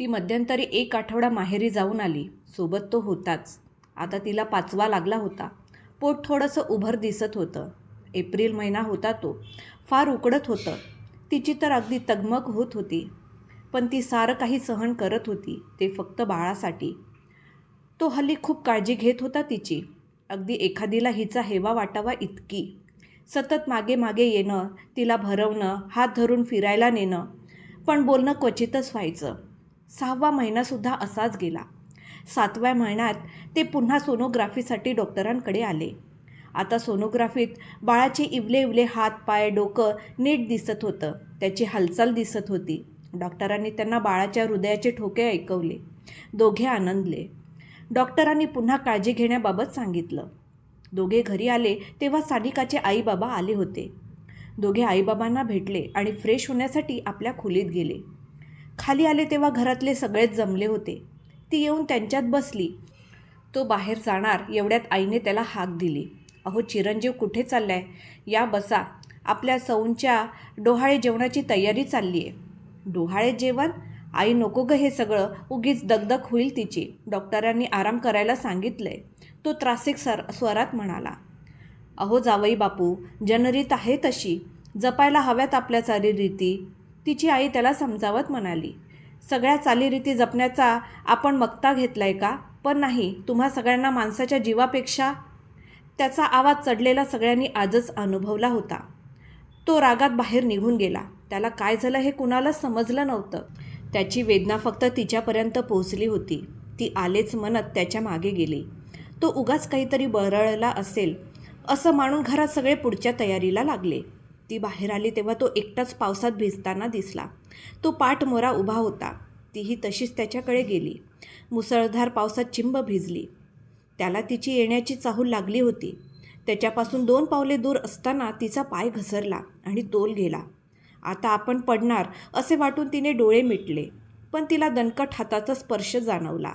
ती मध्यंतरी एक आठवडा माहेरी जाऊन आली. सोबत तो होताच. आता तिला पाचवा लागला होता. पोट थोडंसं उभर दिसत होतं. एप्रिल महिना होता तो. फार उकडत होतं. तिची तर अगदी तगमग होत होती. पण ती सारं काही सहन करत होती. ते फक्त बाळासाठी. तो हल्ली खूप काळजी घेत होता तिची. अगदी एखादीला हिचा हेवा वाटावा इतकी. सतत मागे मागे येणं तिला भरवणं हात धरून फिरायला नेणं. पण बोलणं क्वचितच व्हायचं. सहावा महिनासुद्धा असाच गेला. सातव्या महिन्यात ते पुन्हा सोनोग्राफीसाठी डॉक्टरांकडे आले. आता सोनोग्राफीत बाळाचे इवले इवले हात पाय डोकं नीट दिसत होतं. त्याची हालचाल दिसत होती. डॉक्टरांनी त्यांना बाळाच्या हृदयाचे ठोके ऐकवले. दोघे आनंदले. डॉक्टरांनी पुन्हा काळजी घेण्याबाबत सांगितलं. दोघे घरी आले तेव्हा सानिकाचे आईबाबा आले होते. दोघे आईबाबांना भेटले आणि फ्रेश होण्यासाठी आपल्या खोलीत गेले. खाली आले तेव्हा घरातले सगळेच जमले होते. ती येऊन त्यांच्यात बसली. तो बाहेर जाणार एवढ्यात आईने त्याला हाक दिली. अहो चिरंजीव कुठे चाललाय? या बसा. आपल्या सौंच्या डोहाळे जेवणाची तयारी चालली आहे डोहाळे जेवण? आई नको ग हे सगळं. उगीच दगदग होईल तिची. डॉक्टरांनी आराम करायला सांगितलंय. तो त्रासिक सर स्वरात म्हणाला. अहो जावई बापू जनरीत आहे तशी. जपायला हव्यात आपल्या चालीरीती तिची आई त्याला समजावत म्हणाली सगळ्या चालीरीती जपण्याचा आपण मक्ता घेतलाय का? पण नाही तुम्हा सगळ्यांना माणसाच्या जीवापेक्षा त्याचा आवाज चढलेला सगळ्यांनी आजच अनुभवला होता. तो रागात बाहेर निघून गेला. त्याला काय झालं हे कुणालाच समजलं नव्हतं. त्याची वेदना फक्त तिच्यापर्यंत पोहोचली होती. ती आलेच म्हणत त्याच्यामागे गेली. तो उगाच काहीतरी बरळला असेल असं मानून घरात सगळे पुढच्या तयारीला लागले. ती बाहेर आली तेव्हा तो एकटाच पावसात भिजताना दिसला. तो पाठमोरा उभा होता. तीही तशीच त्याच्याकडे गेली. मुसळधार पावसात चिंब भिजली. त्याला तिची येण्याची चाहूल लागली होती. त्याच्यापासून दोन पावले दूर असताना तिचा पाय घसरला आणि तोल गेला. आता आपण पडणार असे वाटून तिने डोळे मिटले. पण तिला दणकट हाताचा स्पर्श जाणवला.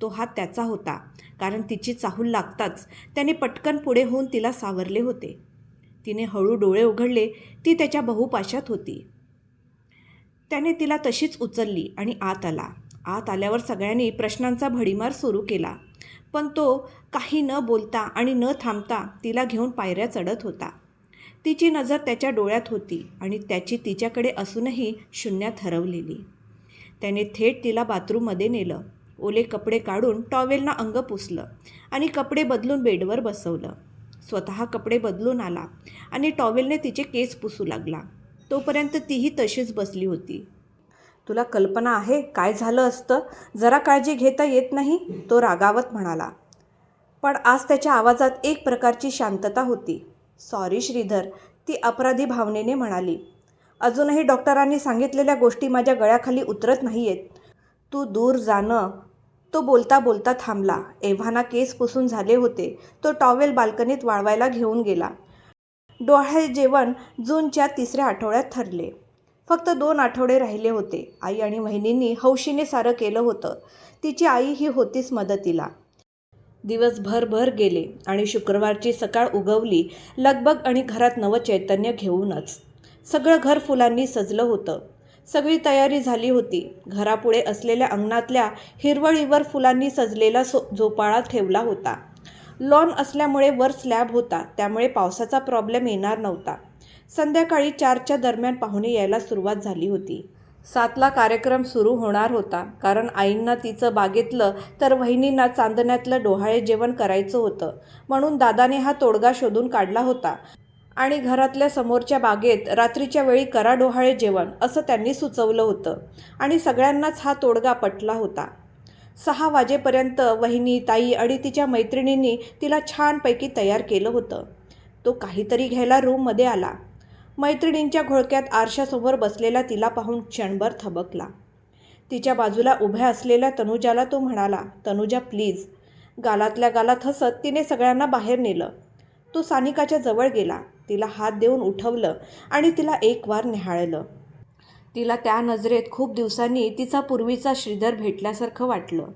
तो हात त्याचा होता. कारण तिची चाहूल लागताच त्याने पटकन पुढे होऊन तिला सावरले होते. तिने हळू डोळे उघडले ती त्याच्या बहुपाशात होती. त्याने तिला तशीच उचलली आणि आत आला. आत आल्यावर सगळ्यांनी प्रश्नांचा भडीमार सुरू केला. पण तो काही न बोलता आणि न थांबता तिला घेऊन पायऱ्या चढत होता. तिची नजर त्याच्या डोळ्यात होती आणि त्याची तिच्याकडे असूनही शून्यात हरवलेली त्याने थेट तिला बाथरूममध्ये नेलं. ओले कपडे काढून टॉवेलनं अंग पुसलं आणि कपडे बदलून बेडवर बसवलं. स्वतः कपडे बदलून आला आणि टॉवेलने तिचे केस पुसू लागला. तोपर्यंत तीही तशीच बसली होती. तुला कल्पना आहे काय झालं असतं? जरा काळजी घेता येत नाही? तो रागावत म्हणाला. पण आज त्याच्या आवाजात एक प्रकारची शांतता होती. सॉरी श्रीधर ती अपराधी भावनेने म्हणाली. अजूनही डॉक्टरांनी सांगितलेल्या गोष्टी माझ्या गळ्याखाली उतरत नाही आहेत तू दूर जाणं तो बोलता बोलता थांबला. एव्हाना केस पुसून झाले होते. तो टॉवेल बाल्कनीत वाळवायला घेऊन गेला. डोळे जेवण जूनच्या तिसऱ्या आठवड्यात ठरले. फक्त दोन आठवडे राहिले होते. आई आणि वहिनींनी हौशीने सारं केलं होतं. तिची आई ही होतीच मदतीला. दिवस भरभर गेले आणि शुक्रवारची सकाळ उगवली लगबग आणि घरात नवं चैतन्य घेऊनच. सगळं घर फुलांनी सजलं होतं. सगळी तयारी झाली होती. घरापुढे असलेल्या अंगणातल्या हिरवळीवर फुलांनी सजलेला सो झोपाळा ठेवला होता. लॉन असल्यामुळे वर स्लॅब होता. त्यामुळे पावसाचा प्रॉब्लेम येणार नव्हता. संध्याकाळी चारच्या दरम्यान पाहुणे यायला सुरुवात झाली होती. सातला कार्यक्रम सुरू होणार होता. कारण आईंना तिचं बागेतलं तर वहिनींना चांदण्यातलं डोहाळे जेवण करायचं होतं. म्हणून दादाने हा तोडगा शोधून काढला होता. आणि घरातल्या समोरच्या बागेत रात्रीच्या वेळी करा डोहाळे जेवण असं त्यांनी सुचवलं होतं. आणि सगळ्यांनाच हा तोडगा पटला होता. सहा वाजेपर्यंत वहिनी ताई आणि तिच्या मैत्रिणींनी तिला छानपैकी तयार केलं होतं. तो काहीतरी घ्यायला रूममध्ये आला. मैत्रिणींच्या घोळक्यात आरशासमोर बसलेला तिला पाहून क्षणभर थबकला. तिच्या बाजूला उभ्या असलेल्या तनुजाला तो म्हणाला तनुजा प्लीज. गालातल्या गालात हसत तिने सगळ्यांना बाहेर नेलं. तो सानिकाच्या जवळ गेला. तिला हात देऊन उठवलं आणि तिला एक वार निहाळलं. तिला त्या नजरेत खूप दिवसांनी तिचा पूर्वीचा श्रीधर भेटल्यासारखं वाटलं.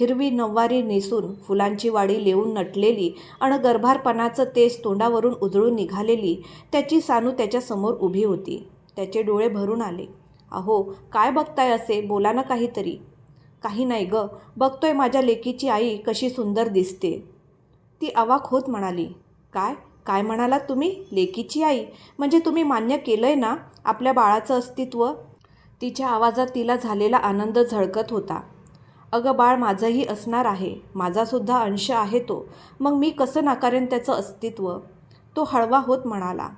हिरवी नववारी नेसून फुलांची वाडी लेऊन नटलेली आणि गर्भारपणाचं तेज तोंडावरून उजळून निघालेली त्याची सानू त्याच्यासमोर उभी होती. त्याचे डोळे भरून आले. अहो काय बघताय असे? बोला ना काहीतरी. काही नाही ग. बघतोय माझ्या लेकीची आई कशी सुंदर दिसते. ती अवाक होत म्हणाली. काय? काय म्हणालात तुम्ही? लेकीची आई. म्हणजे तुम्ही मान्य केलं आहे ना आपल्या बाळाचं अस्तित्व? तिच्या आवाजात तिला झालेला आनंद झळकत होता. अगं बाळ माझंही असणार आहे. माझासुद्धा अंश आहे तो. मग मी कसं नाकारेन त्याचं अस्तित्व? तो हळवा होत म्हणाला.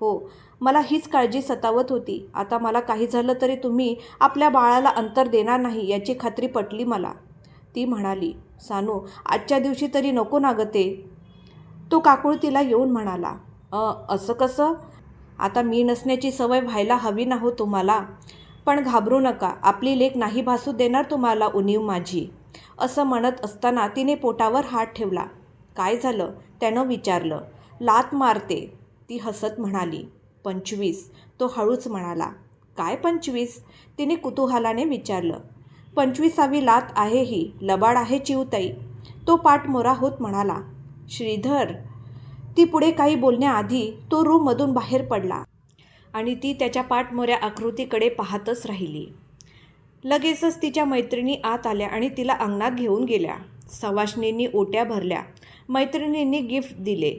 हो मला हीच काळजी सतावत होती. आता मला काही झालं तरी तुम्ही आपल्या बाळाला अंतर देणार नाही याची खात्री पटली मला. ती म्हणाली सानू आजच्या दिवशी तरी नको ना गं ते. तो काकूळ तिला येऊन म्हणाला अ असं कसं? आता मी नसण्याची सवय व्हायला हवी ना हो तुम्हाला. पण घाबरू नका आपली लेख नाही भासू देणार तुम्हाला उणीव माझी. असं म्हणत असताना तिने पोटावर हात ठेवला. काय झालं? त्यानं विचारलं लात मारते. ती हसत म्हणाली पंचवीस. तो हळूच म्हणाला काय पंचवीस? तिने कुतूहलाने विचारलं पंचवीसावी लात आहे ही लबाड आहे चिवताई. तो पाठमोरा होत म्हणाला श्रीधर. ती पुढे काही बोलण्याआधी तो रूममधून बाहेर पडला आणि ती त्याच्या पाठमोऱ्या आकृतीकडे पाहतच राहिली. लगेचच तिच्या मैत्रिणी आत आल्या आणि तिला अंगणात घेऊन गेल्या. सवाशणींनी ओट्या भरल्या. मैत्रिणींनी गिफ्ट दिले.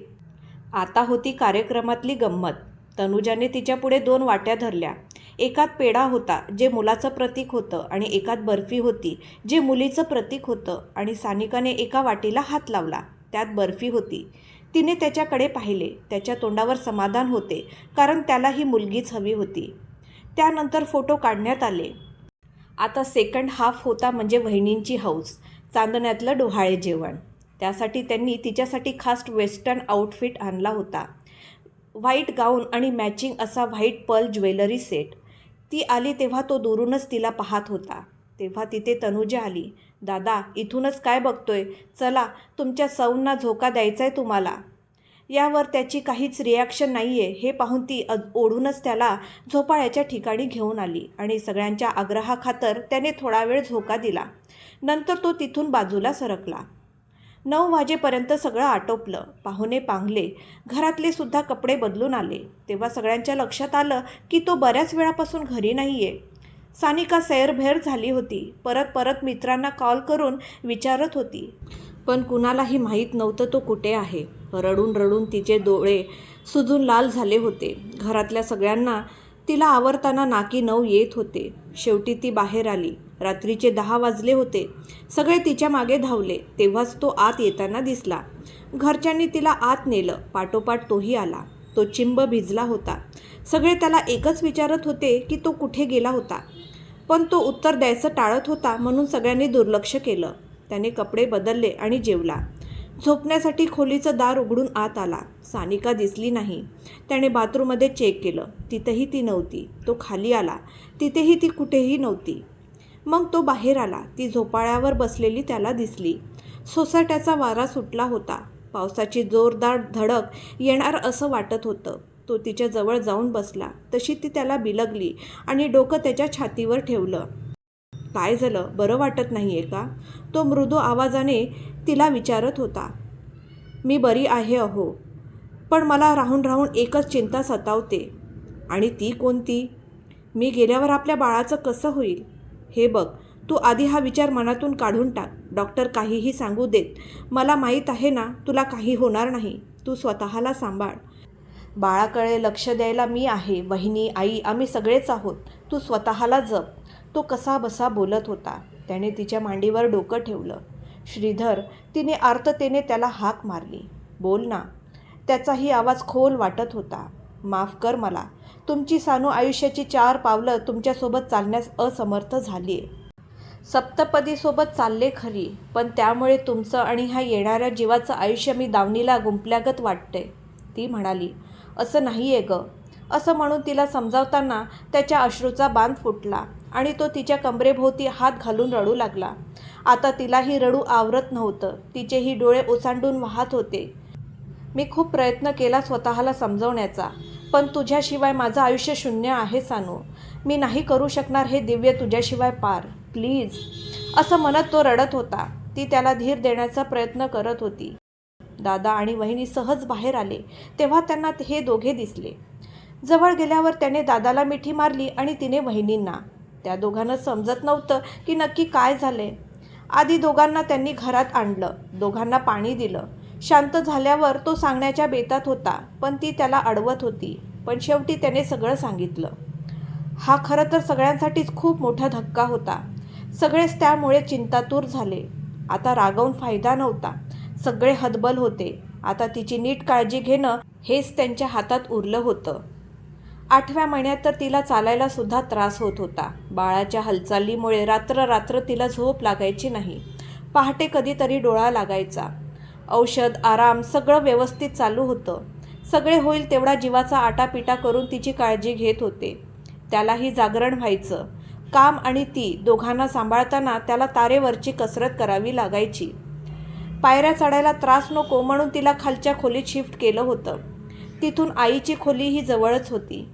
आता होती कार्यक्रमातली गंमत. तनुजाने तिच्यापुढे दोन वाट्या धरल्या. एकात पेढा होता जे मुलाचं प्रतीक होतं आणि एकात बर्फी होती जे मुलीचं प्रतीक होतं आणि सानिकाने एका वाटीला हात लावला. त्यात बर्फी होती. तिने त्याच्याकडे पाहिले. त्याच्या तोंडावर समाधान होते कारण त्याला ही मुलगीच हवी होती. त्यानंतर फोटो काढण्यात आले. आता सेकंड हाफ होता म्हणजे वहिनींची हौस चांदण्यातलं डोहाळे जेवण. त्यासाठी त्यांनी तिच्यासाठी खास वेस्टर्न आउटफिट आणला होता. व्हाईट गाऊन आणि मॅचिंग असा व्हाईट पर्ल ज्वेलरी सेट ती आली तेव्हा तो दुरूनच तिला पाहत होता. तेव्हा तिथे तनुजा आली. दादा इथूनच काय बघतोय? चला तुमच्या सौंना झोका द्यायचा आहे तुम्हाला. यावर त्याची काहीच रिॲक्शन नाही आहे हे पाहून ती ओढूनच त्याला झोपाळ्याच्या ठिकाणी घेऊन आली आणि सगळ्यांच्या आग्रहाखातर त्याने थोडा वेळ झोका दिला. नंतर तो तिथून बाजूला सरकला. नऊ वाजेपर्यंत सगळं आटोपलं. पाहुणे पांगले. घरातले सुद्धा कपडे बदलून आले. तेव्हा सगळ्यांच्या लक्षात आलं की तो बऱ्याच वेळापासून घरी नाही आहे सानिका सैरभैर झाली होती. परत परत मित्रांना कॉल करून विचारत होती. पण कुणालाही माहीत नव्हतं तो कुठे आहे. रडून रडून तिचे डोळे सुजून लाल झाले होते. घरातल्या सगळ्यांना तिला आवरताना नाकी नऊ येत होते. शेवटी ती बाहेर आली. रात्रीचे दहा वाजले होते. सगळे तिच्यामागे धावले. तेव्हाच तो आत येताना दिसला. घरच्यांनी तिला आत नेलं. पाठोपाठ तोही आला. तो चिंब भिजला होता. सगळे त्याला एकच विचारत होते की तो कुठे गेला होता. पण तो उत्तर द्यायचं टाळत होता म्हणून सगळ्यांनी दुर्लक्ष केलं. त्याने कपडे बदलले आणि जेवला. झोपण्यासाठी खोलीचं दार उघडून आत आला. सानिका दिसली नाही. त्याने बाथरूममध्ये चेक केलं. तिथंही ती नव्हती. तो खाली आला. तिथेही ती कुठेही नव्हती. मग तो बाहेर आला. ती झोपाळ्यावर बसलेली त्याला दिसली. सोसाट्याचा वारा सुटला होता. पावसाची जोरदार धडक येणार असं वाटत होतं. तो तिच्या जवळ जाऊन बसला. तशी ती त्याला बिलगली आणि डोकं त्याच्या छातीवर ठेवलं. काय झालं? बरं वाटत नाही आहे का? तो मृदू आवाजाने तिला विचारत होता. मी बरी आहे अहो पण मला राहून राहून एकच चिंता सतावते. आणि ती कोणती? मी गेल्यावर आपल्या बाळाचं कसं होईल? हे बघ तू आधी हा विचार मनातून काढून टाक. डॉक्टर काहीही सांगू देत. मला माहीत आहे ना तुला काही होणार नाही. तू स्वतःला सांभाळ. बाळाकडे लक्ष द्यायला मी आहे. वहिनी आई आम्ही सगळेच आहोत. तू स्वतःला जप. तो कसा बसा बोलत होता. त्याने तिच्या मांडीवर डोकं ठेवलं. श्रीधर तिने आर्ततेने त्याला हाक मारली. बोल ना. त्याचाही आवाज खोल वाटत होता. माफ कर मला. तुमची सानू आयुष्याची चार पावलं तुमच्यासोबत चालण्यास असमर्थ झाली आहे सप्तपदीसोबत चालले खरी. पण त्यामुळे तुमचं आणि ह्या येणाऱ्या जीवाचं आयुष्य मी दावणीला गुंपल्यागत वाटते ती म्हणाली असं नाही आहे गं. असं म्हणून तिला समजावताना त्याच्या अश्रूचा बांध फुटला आणि तो तिच्या कमरेभोवती हात घालून रडू लागला. आता तिलाही रडू आवरत नव्हतं. तिचेही डोळे ओसांडून वाहत होते. मी खूप प्रयत्न केला स्वतःला समजवण्याचा पण तुझ्याशिवाय माझं आयुष्य शून्य आहे सानू. मी नाही करू शकणार हे दिव्य तुझ्याशिवाय पार. प्लीज. असं म्हणत तो रडत होता. ती त्याला धीर देण्याचा प्रयत्न करत होती. दादा आणि वहिनी सहज बाहेर आले. तेव्हा त्यांना हे दोघे दिसले. जवळ गेल्यावर त्याने दादाला मिठी मारली आणि तिने वहिनींना. त्या दोघांना समजत नव्हतं की नक्की काय झाले आधी दोघांना त्यांनी घरात आणलं. दोघांना पाणी दिलं. शांत झाल्यावर तो सांगण्याच्या बेतात होता पण ती त्याला अडवत होती. पण शेवटी त्याने सगळं सांगितलं. हा खरं तर सगळ्यांसाठीच खूप मोठा धक्का होता. सगळेच त्यामुळे चिंतातूर झाले. आता रागवून फायदा नव्हता. सगळे हतबल होते. आता तिची नीट काळजी घेणं हेच त्यांच्या हातात उरलं होतं. आठव्या महिन्यात तर तिला चालायला सुद्धा त्रास होत होता. बाळाच्या हालचालीमुळे रात्र रात्र तिला झोप लागायची नाही. पहाटे कधीतरी डोळा लागायचा. औषध आराम सगळं व्यवस्थित चालू होतं. सगळे होईल तेवढा जीवाचा आटापिटा करून तिची काळजी घेत होते. त्यालाही जागरण व्हायचं. काम आणि ती दोघांना सांभाळताना त्याला तारेवरची कसरत करावी लागायची. पायऱ्या चढायला त्रास नको म्हणून तिला खालच्या खोलीत शिफ्ट केलं होतं. तिथून आईची खोली ही जवळच होती.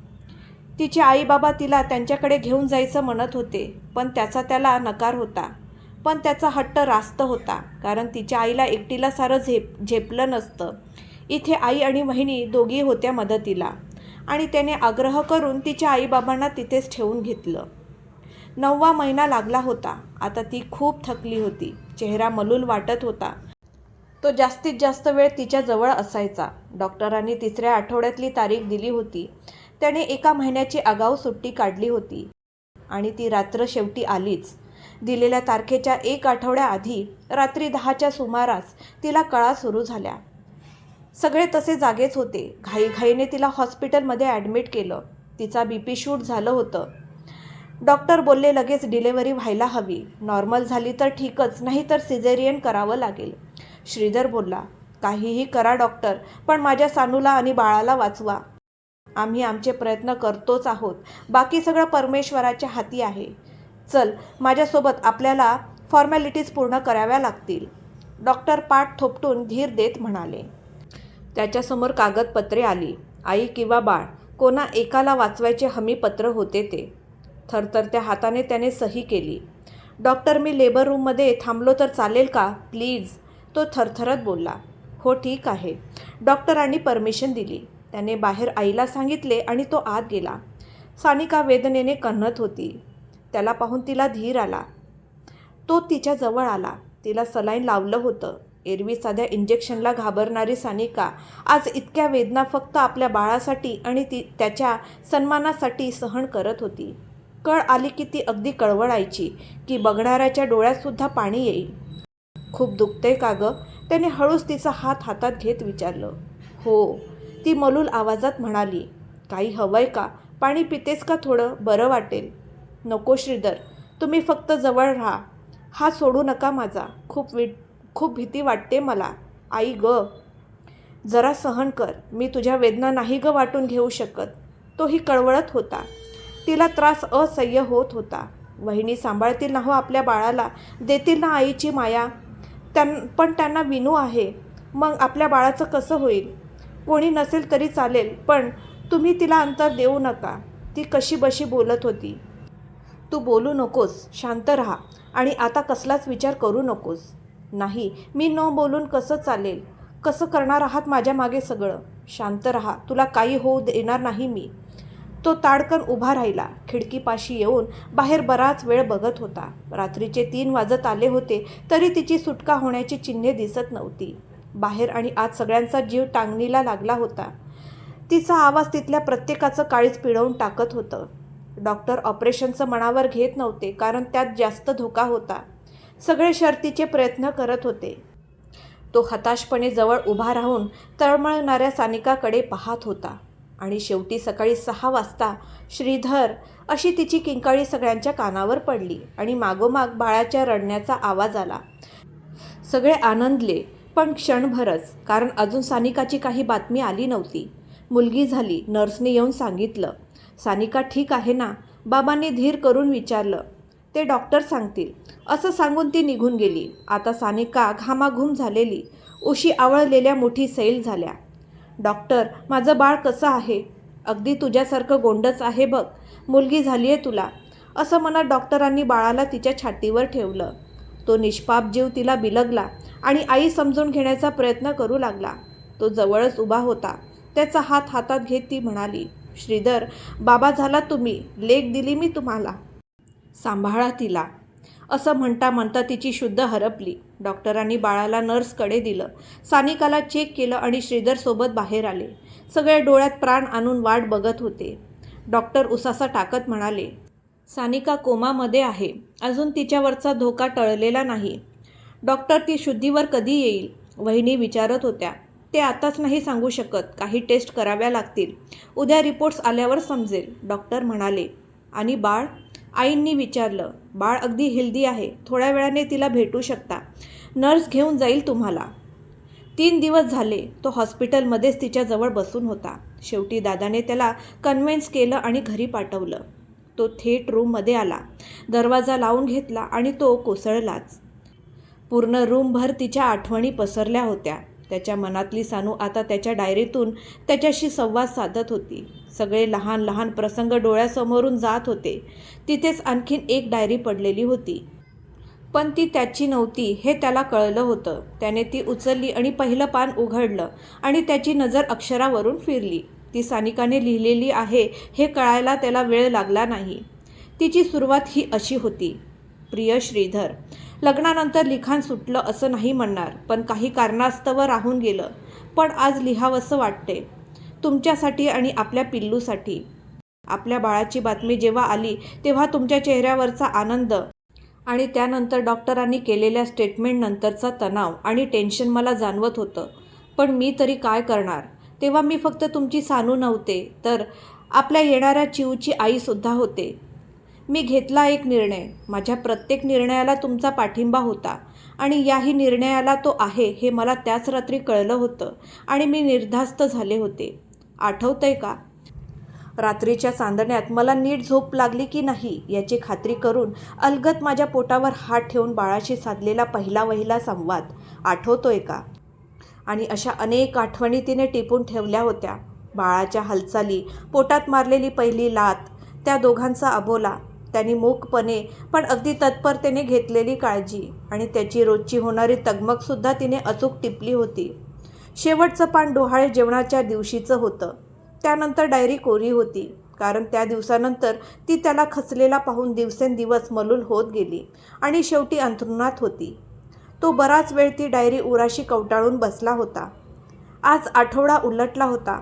तिचे आई बाबा तिला त्यांच्याकडे घेऊन जायचं म्हणत होते पण त्याचा त्याला नकार होता. पण त्याचा हट्ट रास्त होता कारण तिच्या आईला एकटीला सारं झेप झेपलं नसतं. इथे आई आणि वहिनी दोघी होत्या मदतीला आणि त्याने आग्रह करून तिच्या आईबाबांना तिथेच ठेवून घेतलं. नववा महिना लागला होता. आता ती खूप थकली होती. चेहरा मलूल वाटत होता. तो जास्तीत जास्त वेळ तिच्याजवळ असायचा. डॉक्टरांनी तिसऱ्या आठवड्यातली तारीख दिली होती. त्याने एका महिन्याची आगाऊ सुट्टी काढली होती. आणि ती रात्र शेवटी आलीच. दिलेल्या तारखेच्या एक आठवड्याआधी रात्री दहाच्या सुमारास तिला कळा सुरू झाल्या. सगळे तसे जागेच होते. घाईघाईने तिला हॉस्पिटलमध्ये ॲडमिट केलं. तिचा बी पी शूट झालं होतं. डॉक्टर बोलले लगेच डिलेवरी व्हायला हवी. नॉर्मल झाली तर ठीकच नाही तर सिझेरियन करावं लागेल. श्रीधर बोलला काहीही करा डॉक्टर पण माझ्या सानूला आणि बाळाला वाचवा. आम्ही आमचे प्रयत्न करतोच आहोत. बाकी सगळं परमेश्वराच्या हाती आहे. चल माझ्यासोबत आपल्याला फॉर्मॅलिटीज पूर्ण कराव्या लागतील. डॉक्टर पाठ थोपटून धीर देत म्हणाले. त्याच्यासमोर कागदपत्रे आली. आई किंवा बाळ कोणा एकाला वाचवायचे हमीपत्र होते ते. थरथरत्या हाताने त्याने सही केली. डॉक्टर मी लेबर रूममध्ये थांबलो तर चालेल का? प्लीज. तो थरथरत बोलला हो ठीक आहे. डॉक्टरांनी परमिशन दिली. त्याने बाहेर आईला सांगितले आणि तो आत गेला. सानिका वेदनेने कन्नत होती. त्याला पाहून तिला धीर आला. तो तिच्या जवळ आला. तिला सलाईन लावलं होतं. एरवी साध्या इंजेक्शनला घाबरणारी सानिका आज इतक्या वेदना फक्त आपल्या बाळासाठी आणि ती त्याच्या सन्मानासाठी सहन करत होती. कळ आली की ती अगदी कळवळायची की बघणाऱ्याच्या डोळ्यातसुद्धा पाणी येईल. खूप दुखतंय का गं? त्याने हळूच तिचा हात हातात घेत विचारलं. हो. ती मलूल आवाजात म्हणाली काही हवंय का? पाणी पितेस का थोडं? बरं वाटेल. नको श्रीधर. तुम्ही फक्त जवळ राहा. हा सोडू नका माझा. खूप वि खूप भीती वाटते मला. आई ग. जरा सहन कर. मी तुझ्या वेदना नाही ग वाटून घेऊ शकत. तोही कळवळत होता. तिला त्रास असह्य होत होता. वहिनी सांभाळतील ना हो आपल्या बाळाला? देतील ना आईची माया? त्यां पण त्यांना विनू आहे. मग आपल्या बाळाचं कसं होईल? कोणी नसेल तरी चालेल पण तुम्ही तिला अंतर देऊ नका. ती कशी बशी बोलत होती. तू बोलू नकोस शांत राहा. आणि आता कसलाच विचार करू नकोस. नाही मी न बोलून कसं चालेल? कसं करणार आहात माझ्या मागे सगळं? शांत राहा. तुला काही होऊ देणार नाही मी. तो ताडकन उभा राहिला. खिडकीपाशी येऊन बाहेर बराच वेळ बघत होता. रात्रीचे तीन वाजत आले होते तरी तिची सुटका होण्याची चिन्हे दिसत नव्हती. बाहेर आणि आत सगळ्यांचा जीव टांगणीला लागला होता. तिचा आवाज तिथल्या प्रत्येकाचं काळीच पिळवून टाकत होतं. डॉक्टर ऑपरेशनचं मनावर घेत नव्हते कारण त्यात जास्त धोका होता. सगळे शर्तीचे प्रयत्न करत होते. तो हताशपणे जवळ उभा राहून तळमळणाऱ्या सानिकाकडे पाहत होता. आणि शेवटी सकाळी सहा वाजता श्रीधर अशी तिची किंकाळी सगळ्यांच्या कानावर पडली आणि मागोमाग बाळाच्या रडण्याचा आवाज आला. सगळे आनंदले पण क्षणभरच कारण अजून सानिकाची काही बातमी आली नव्हती. मुलगी झाली नर्सने येऊन सांगितलं सानिका ठीक आहे ना? बाबांनी धीर करून विचारलं. ते डॉक्टर सांगतील. असं सांगून ती निघून गेली. आता सानिका घामाघूम झालेली. उशी आवळलेल्या मोठी सैल झाल्या. डॉक्टर माझं बाळ कसं आहे? अगदी तुझ्यासारखं गोंडच आहे बघ. मुलगी झाली आहे तुला. असं म्हणत डॉक्टरांनी बाळाला तिच्या छातीवर ठेवलं. तो निष्पाप जीव तिला बिलगला आणि आई समजून घेण्याचा प्रयत्न करू लागला. तो जवळच उभा होता. त्याचा हात हातात घेत ती म्हणाली श्रीधर बाबा झाला तुम्ही. लेख दिली मी तुम्हाला. सांभाळा तिला. असं म्हणता म्हणता तिची शुद्ध हरपली. डॉक्टरांनी बाळाला नर्सकडे दिलं. सानिकाला चेक केलं आणि श्रीधरसोबत बाहेर आले. सगळे डोळ्यात प्राण आणून वाट बघत होते. डॉक्टर उसासा टाकत म्हणाले सानिका कोमामध्ये आहे. अजून तिच्यावरचा धोका टळलेला नाही. डॉक्टर ती शुद्धीवर कधी येईल? वहिनी विचारत होत्या. ते आताच नाही सांगू शकत. काही टेस्ट कराव्या लागतील. उद्या रिपोर्ट्स आल्यावर समजेल डॉक्टर म्हणाले. आणि बाळ? आईंनी विचारलं बाळ अगदी हेल्दी आहे थोड्या वेळाने तिला भेटू शकता. नर्स घेऊन जाईल तुम्हाला. तीन दिवस झाले तो हॉस्पिटलमध्येच तिच्याजवळ बसून होता. शेवटी दादाने त्याला कन्व्हिन्स केलं आणि घरी पाठवलं. तो थेट रूममध्ये आला. दरवाजा लावून घेतला आणि तो कोसळलाच. पूर्ण रूमभर तिच्या आठवणी पसरल्या होत्या. त्याच्या मनातली सानू आता त्याच्या डायरीतून त्याच्याशी संवाद साधत होती. सगळे लहान लहान प्रसंग डोळ्यासमोरून जात होते. तिथेच आणखीन एक डायरी पडलेली होती. पण ती त्याची नव्हती हे त्याला कळलं होतं. त्याने ती उचलली आणि पहिलं पान उघडलं आणि त्याची नजर अक्षरावरून फिरली. ती सानिकाने लिहिलेली आहे हे कळायला त्याला वेळ लागला नाही. तिची सुरुवात ही अशी होती. प्रिय श्रीधर लग्नानंतर लिखाण सुटलं असं नाही म्हणणार पण काही कारणास्तव राहून गेलं. पण आज लिहावंसं वाटते तुमच्यासाठी आणि आपल्या पिल्लूसाठी. आपल्या बाळाची बातमी जेव्हा आली तेव्हा तुमच्या चेहऱ्यावरचा आनंद आणि त्यानंतर डॉक्टरांनी केलेल्या स्टेटमेंटनंतरचा तणाव आणि टेन्शन मला जाणवत होतं. पण मी तरी काय करणार? तेव्हा मी फक्त तुमची सानू नव्हते तर आपल्या येणाऱ्या चिवची आईसुद्धा होते. मी घेतला एक निर्णय. माझ्या प्रत्येक निर्णयाला तुमचा पाठिंबा होता आणि याही निर्णयाला तो आहे हे मला त्याच रात्री कळलं होतं आणि मी निर्धास्त झाले होते. आठवतंय का? रात्रीच्या चांदण्यात मला नीट झोप लागली की नाही याची खात्री करून अलगत माझ्या पोटावर हात ठेवून बाळाशी साधलेला पहिला वहिला संवाद आठवतोय का? आणि अशा अनेक आठवणी तिने टिपून ठेवल्या होत्या. बाळाच्या हालचाली पोटात मारलेली पहिली लात त्या दोघांचा अबोला त्यांनी मूकपणे पण अगदी तत्परतेने घेतलेली काळजी आणि त्याची रोजची होणारी तगमगसुद्धा तिने अचूक टिपली होती. शेवटचं पान डोहाळे जेवणाच्या दिवशीचं होतं. त्यानंतर डायरी कोरी होती. कारण त्या दिवसानंतर ती त्याला खचलेला पाहून दिवसेंदिवस मलूल होत गेली आणि शेवटी अंथरुणात होती. तो बराच वेळ ती डायरी उराशी कवटाळून बसला होता. आज आठवडा उलटला होता.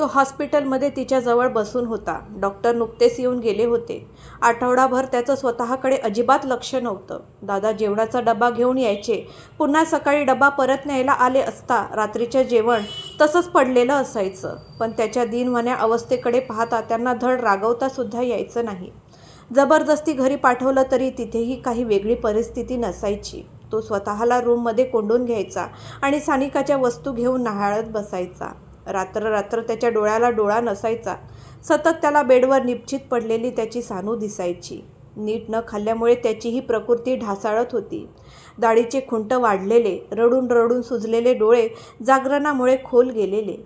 तो हॉस्पिटलमध्ये तिच्याजवळ बसून होता. डॉक्टर नुकतेच येऊन गेले होते. आठवडाभर त्याचं स्वतःकडे अजिबात लक्ष नव्हतं. दादा जेवणाचा डबा घेऊन यायचे. पुन्हा सकाळी डबा परत न्यायला आले असता रात्रीचं जेवण तसंच पडलेलं असायचं. पण त्याच्या दिनवण्या अवस्थेकडे पाहता त्यांना धड रागवता सुद्धा यायचं नाही. जबरदस्ती घरी पाठवलं तरी तिथेही काही वेगळी परिस्थिती नसायची. तो स्वतःला रूममध्ये कोंडून घ्यायचा आणि सानिकाच्या वस्तू घेऊन न्हाळत बसायचा. रात्र रात्र त्याच्या डोळ्याला डोळा नसायचा. सतत त्याला बेडवर निपचित पडलेली त्याची सानू दिसायची. नीट न खाल्ल्यामुळे त्याचीही प्रकृती ढासाळत होती. दाढीचे खुंट वाढलेले रडून रडून सुजलेले डोळे जागरणामुळे खोल गेलेले.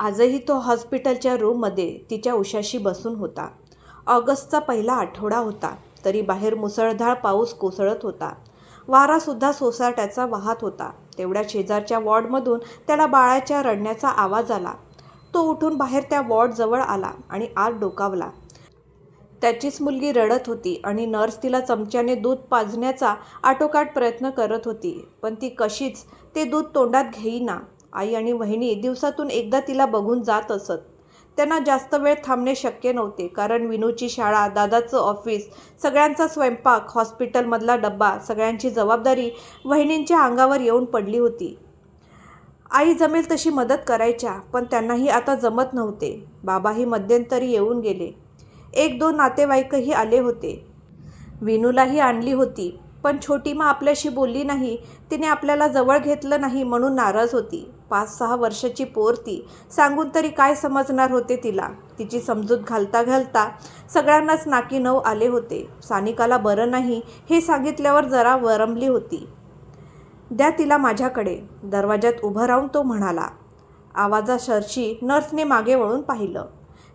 आजही तो हॉस्पिटलच्या रूममध्ये तिच्या उशाशी बसून होता. ऑगस्टचा पहिला आठवडा होता तरी बाहेर मुसळधार पाऊस कोसळत होता. वारासुद्धा सोसाट्याचा वाहत होता. तेवढ्या शेजारच्या वॉर्डमधून त्याला बाळाच्या रडण्याचा आवाज आला. तो उठून बाहेर त्या वॉर्डजवळ आला आणि आत डोकावला. त्याचीच मुलगी रडत होती आणि नर्स तिला चमच्याने दूध पाजण्याचा आटोकाट प्रयत्न करत होती पण ती कशीच ते दूध तोंडात घेईना. आई आणि वहिनी दिवसातून एकदा तिला बघून जात असत. त्यांना जास्त वेळ थांबणे शक्य नव्हते. कारण विनूची शाळा दादाचं ऑफिस सगळ्यांचा स्वयंपाक हॉस्पिटलमधला डब्बा सगळ्यांची जबाबदारी वहिनींच्या अंगावर येऊन पडली होती. आई जमेल तशी मदत करायच्या पण त्यांनाही आता जमत नव्हते. बाबाही मध्यंतरी येऊन गेले. एक दोन नातेवाईकही आले होते. विनूलाही आणली होती. पण छोटी मा आपल्याशी बोलली नाही तिने आपल्याला जवळ घेतलं नाही म्हणून नाराज होती. पाच सहा वर्षाची पोर ती सांगून तरी काय समजणार होते तिला? तिची समजूत घालता घालता सगळ्यांनाच नाकी नऊ आले होते. सानिकाला बरं नाही हे सांगितल्यावर जरा वरमली होती. द्या तिला माझ्याकडे. दरवाजात उभं राहून तो म्हणाला. आवाजाशरशी नर्सने मागे वळून पाहिलं.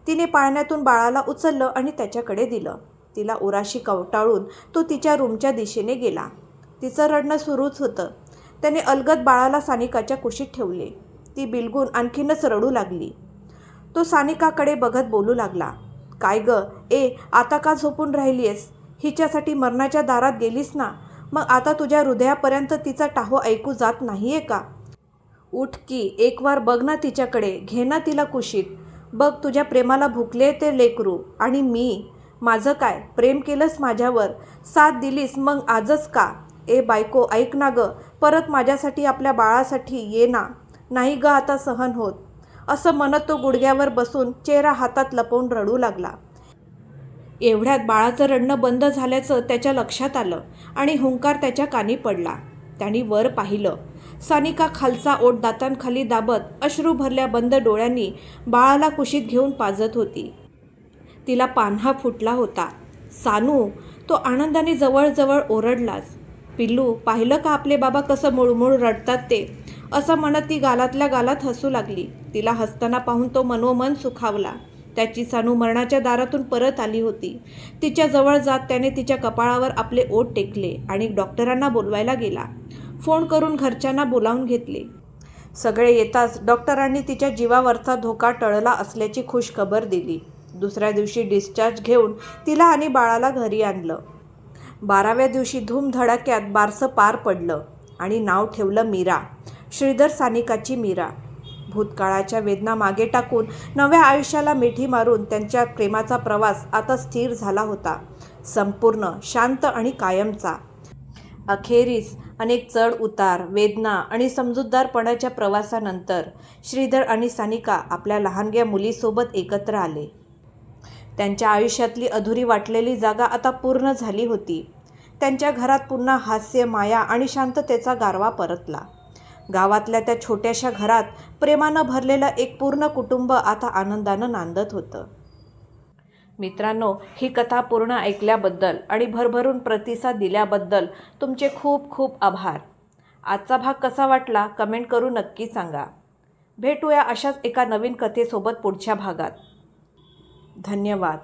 तिने पाळण्यातून बाळाला उचललं आणि त्याच्याकडे दिलं. तिला उराशी कवटाळून तो तिच्या रूमच्या दिशेने गेला. तिचं रडणं सुरूच होतं. त्याने अलगद बाळाला सानिकाच्या कुशीत ठेवले. ती बिलगून आणखीनच रडू लागली. तो सानिकाकडे बघत बोलू लागला. काय ग? ए आता का झोपून राहिली आहेस हिच्यासाठी मरणाच्या दारात गेलीस ना? मग आता तुझ्या हृदयापर्यंत तिचा टाहो ऐकू जात नाहीये का? उठ की एक वार बघ ना तिच्याकडे. घे ना तिला कुशीत. बघ तुझ्या प्रेमाला भुकले ते लेकरू आणि मी. माझं काय? प्रेम केलंस माझ्यावर? साथ दिलीस मग आजच का? ए बायको ऐक ना ग. परत माझ्यासाठी आपल्या बाळासाठी ये ना. नाही ग आता सहन होत. असं म्हणत तो गुडघ्यावर बसून चेहरा हातात लपवून रडू लागला. एवढ्यात बाळाचं रडणं बंद झाल्याचं त्याच्या लक्षात आलं आणि हुंकार त्याच्या कानी पडला. त्यांनी वर पाहिलं. सानिका खालचा ओट दातांखाली दाबत अश्रू भरल्या बंद डोळ्यांनी बाळाला कुशीत घेऊन पाजत होती. तिला पान्हा फुटला होता. सानू तो आनंदाने जवळजवळ ओरडलाच. पिल्लू पाहिलं का आपले बाबा कसं मुळमुळ रडतात ते? असं म्हणत ती गालातल्या गालात हसू लागली. तिला हसताना पाहून तो मनोमन सुखावला. त्याची सानू मरणाच्या दारातून परत आली होती. तिच्या जवळ जात त्याने तिच्या कपाळावर आपले ओठ टेकले आणि डॉक्टरांना बोलवायला गेला. फोन करून घरच्यांना बोलावून घेतले. सगळे येताच डॉक्टरांनी तिच्या जीवावरचा धोका टळला असल्याची खुश खबर दिली. दुसऱ्या दिवशी डिस्चार्ज घेऊन तिला आणि बाळाला घरी आणलं. बाराव्या दिवशी धूमधडाक्यात बारसं पार पडलं आणि नाव ठेवलं मीरा श्रीधर सानिकाची मीरा. भूतकाळाच्या वेदना मागे टाकून नव्या आयुष्याला मिठी मारून त्यांच्या प्रेमाचा प्रवास आता स्थिर झाला होता संपूर्ण शांत आणि कायमचा. अखेरीस अनेक चढ उतार वेदना आणि समजूतदारपणाच्या प्रवासानंतर श्रीधर आणि सानिका आपल्या लहानग्या मुलीसोबत एकत्र आले. त्यांच्या आयुष्यातली अधुरी वाटलेली जागा आता पूर्ण झाली होती. त्यांच्या घरात पुन्हा हास्य माया आणि शांततेचा गारवा परतला. गावातल्या त्या छोट्याशा घरात प्रेमानं भरलेलं एक पूर्ण कुटुंब आता आनंदानं नांदत होतं. मित्रांनो ही कथा पूर्ण ऐकल्याबद्दल आणि भरभरून प्रतिसाद दिल्याबद्दल तुमचे खूप खूप आभार. आजचा भाग कसा वाटला कमेंट करून नक्की सांगा. भेटूया अशाच एका नवीन कथेसोबत पुढच्या भागात. धन्यवाद.